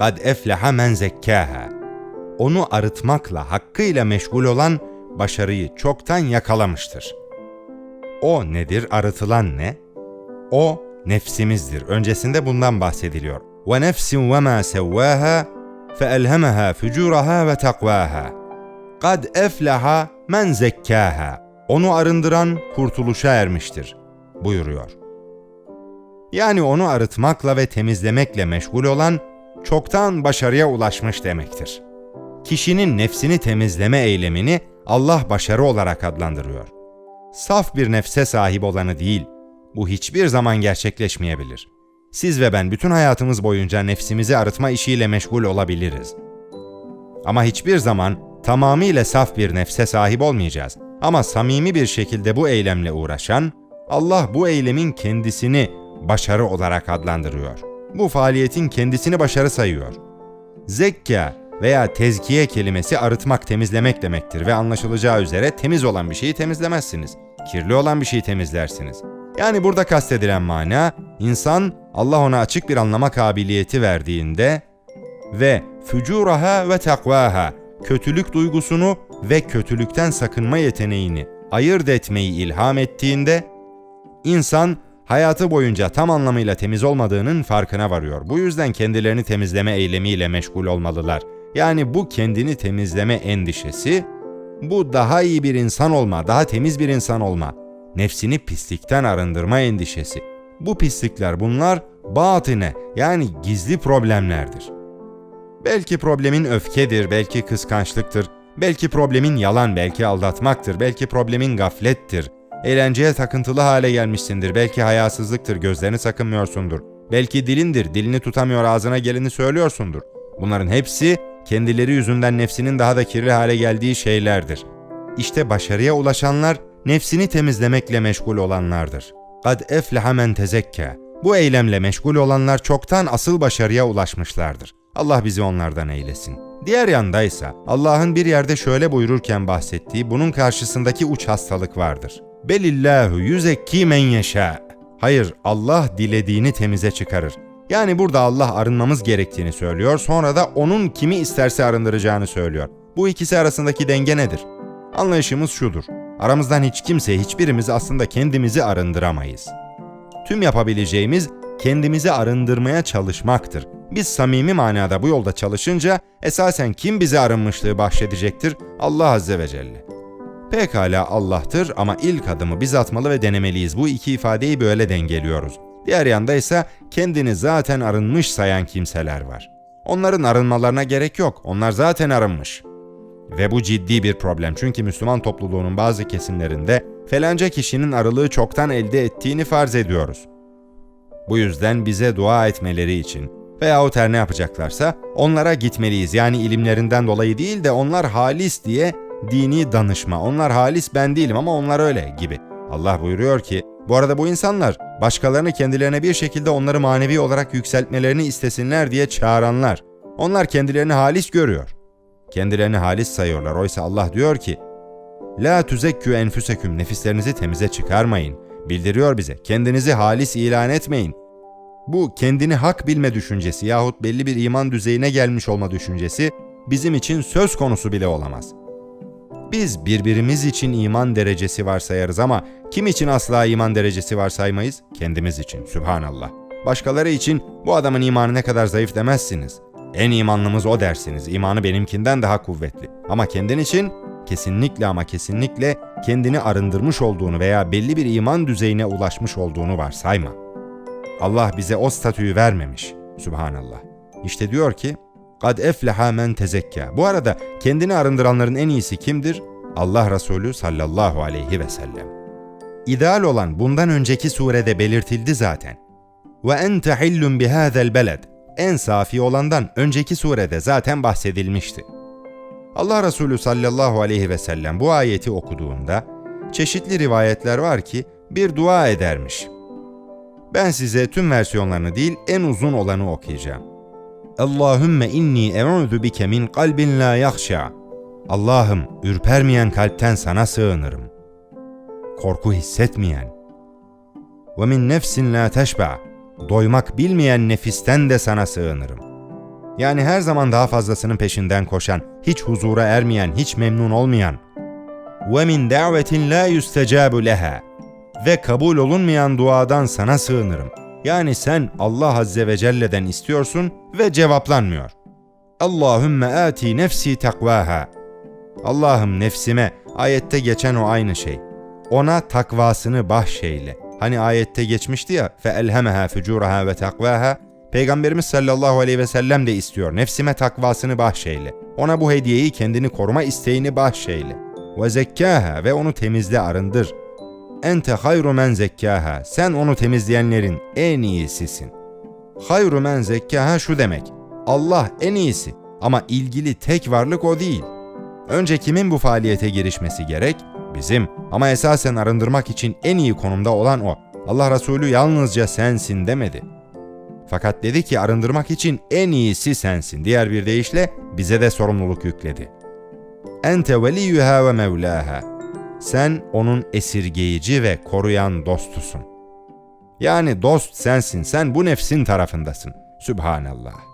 kad efleha men zekkâhe. Onu arıtmakla, hakkıyla meşgul olan başarıyı çoktan yakalamıştır. O nedir, arıtılan ne? O nefsimizdir. Öncesinde bundan bahsediliyor. Ve nefsin ve ma sevvâhâ feelhemeha fücuraha ve takvaha. Kad efleha men. Onu arındıran kurtuluşa ermiştir buyuruyor. Yani onu arıtmakla ve temizlemekle meşgul olan çoktan başarıya ulaşmış demektir. Kişinin nefsini temizleme eylemini Allah başarı olarak adlandırıyor. Saf bir nefse sahip olanı değil, bu hiçbir zaman gerçekleşmeyebilir. Siz ve ben bütün hayatımız boyunca nefsimizi arıtma işiyle meşgul olabiliriz. Ama hiçbir zaman tamamıyla saf bir nefse sahip olmayacağız. Ama samimi bir şekilde bu eylemle uğraşan, Allah bu eylemin kendisini başarı olarak adlandırıyor. Bu faaliyetin kendisini başarı sayıyor. Zekka veya tezkiye kelimesi arıtmak, temizlemek demektir ve anlaşılacağı üzere temiz olan bir şeyi temizlemezsiniz. Kirli olan bir şeyi temizlersiniz. Yani burada kastedilen mana, insan Allah ona açık bir anlama kabiliyeti verdiğinde ve fücuraha ve takvaha, kötülük duygusunu ve kötülükten sakınma yeteneğini ayırt etmeyi ilham ettiğinde, insan hayatı boyunca tam anlamıyla temiz olmadığının farkına varıyor. Bu yüzden kendilerini temizleme eylemiyle meşgul olmalılar. Yani bu kendini temizleme endişesi, bu daha iyi bir insan olma, daha temiz bir insan olma, nefsini pislikten arındırma endişesi. Bu pislikler bunlar batine yani gizli problemlerdir. Belki problemin öfkedir, belki kıskançlıktır, belki problemin yalan, belki aldatmaktır, belki problemin gaflettir. Eğlenceye takıntılı hale gelmişsindir, belki hayasızlıktır, gözlerini sakınmıyorsundur. Belki dilindir, dilini tutamıyor, ağzına geleni söylüyorsundur. Bunların hepsi kendileri yüzünden nefsinin daha da kirli hale geldiği şeylerdir. İşte başarıya ulaşanlar nefsini temizlemekle meşgul olanlardır. Kad efleha men tezekke. Bu eylemle meşgul olanlar çoktan asıl başarıya ulaşmışlardır. Allah bizi onlardan eylesin. Diğer yandaysa Allah'ın bir yerde şöyle buyururken bahsettiği bunun karşısındaki uç hastalık vardır. Belillahu yüzekki men yeşâ. Hayır Allah dilediğini temize çıkarır. Yani burada Allah arınmamız gerektiğini söylüyor sonra da onun kimi isterse arındıracağını söylüyor. Bu ikisi arasındaki denge nedir? Anlayışımız şudur. Aramızdan hiç kimse, hiçbirimiz aslında kendimizi arındıramayız. Tüm yapabileceğimiz kendimizi arındırmaya çalışmaktır. Biz samimi manada bu yolda çalışınca esasen kim bize arınmışlığı bahşedecektir? Allah Azze ve Celle. Pekala Allah'tır ama ilk adımı biz atmalı ve denemeliyiz. Bu iki ifadeyi böyle dengeliyoruz. Diğer yanda ise kendini zaten arınmış sayan kimseler var. Onların arınmalarına gerek yok. Onlar zaten arınmış. Ve bu ciddi bir problem çünkü Müslüman topluluğunun bazı kesimlerinde felanca kişinin arılığı çoktan elde ettiğini farz ediyoruz. Bu yüzden bize dua etmeleri için veyahut her ne yapacaklarsa onlara gitmeliyiz. Yani ilimlerinden dolayı değil de onlar halis diye dini danışma. Onlar halis ben değilim ama onlar öyle gibi. Allah buyuruyor ki bu arada bu insanlar başkalarını kendilerine bir şekilde onları manevi olarak yükseltmelerini istesinler diye çağıranlar. Onlar kendilerini halis görüyor. Kendilerini halis sayıyorlar. Oysa Allah diyor ki, La tüzekkü enfüseküm nefislerinizi temize çıkarmayın. Bildiriyor bize, kendinizi halis ilan etmeyin. Bu kendini hak bilme düşüncesi yahut belli bir iman düzeyine gelmiş olma düşüncesi bizim için söz konusu bile olamaz. Biz birbirimiz için iman derecesi varsayarız ama kim için asla iman derecesi varsaymayız? Kendimiz için, Sübhanallah. Başkaları için bu adamın imanı ne kadar zayıf demezsiniz. En imanlımız o dersiniz. İmanı benimkinden daha kuvvetli. Ama kendin için kesinlikle ama kesinlikle kendini arındırmış olduğunu veya belli bir iman düzeyine ulaşmış olduğunu varsayma. Allah bize o statüyü vermemiş. Subhanallah. İşte diyor ki, Kad efleha men tezekka. Bu arada kendini arındıranların en iyisi kimdir? Allah Resulü sallallahu aleyhi ve sellem. İdeal olan bundan önceki surede belirtildi zaten. Ve ente hillun bihâzel beled en safi olandan önceki surede zaten bahsedilmişti. Allah Resulü sallallahu aleyhi ve sellem bu ayeti okuduğunda çeşitli rivayetler var ki bir dua edermiş. Ben size tüm versiyonlarını değil en uzun olanı okuyacağım. Allahümme inni e'udu bike min kalbin la yakşa. Allah'ım ürpermeyen kalpten sana sığınırım. Korku hissetmeyen. Ve min nefsin la teşba. Doymak bilmeyen nefisten de sana sığınırım. Yani her zaman daha fazlasının peşinden koşan, hiç huzura ermeyen, hiç memnun olmayan. Ve min davetin la yüstecabu leha. Ve kabul olunmayan duadan sana sığınırım.'' Yani sen Allah Azze ve Celle'den istiyorsun ve cevaplanmıyor. Allahümme ati nefsi takvaha. Allah'ım nefsime, ayette geçen o aynı şey. Ona takvasını bahşeyle. Hani ayette geçmişti ya, fe elhemeha fucuraha ve takvaha. Peygamberimiz sallallahu aleyhi ve sellem de istiyor. Nefsime takvasını bahşeyle. Ona bu hediyeyi kendini koruma isteğini bahşeyle. Ve zekkaha ve onu temizle arındır. Ente hayru men zekkaha. Sen onu temizleyenlerin en iyisisin. Hayru men zekkaha şu demek. Allah en iyisi ama ilgili tek varlık o değil. Önce kimin bu faaliyete girişmesi gerek? Bizim. Ama esasen arındırmak için en iyi konumda olan o. Allah Resulü yalnızca sensin demedi. Fakat dedi ki arındırmak için en iyisi sensin. Diğer bir deyişle bize de sorumluluk yükledi. Ente veliyyuha ve mevlaha. Sen onun esirgeyici ve koruyan dostusun. Yani dost sensin, sen bu nefsin tarafındasın. Sübhanallah.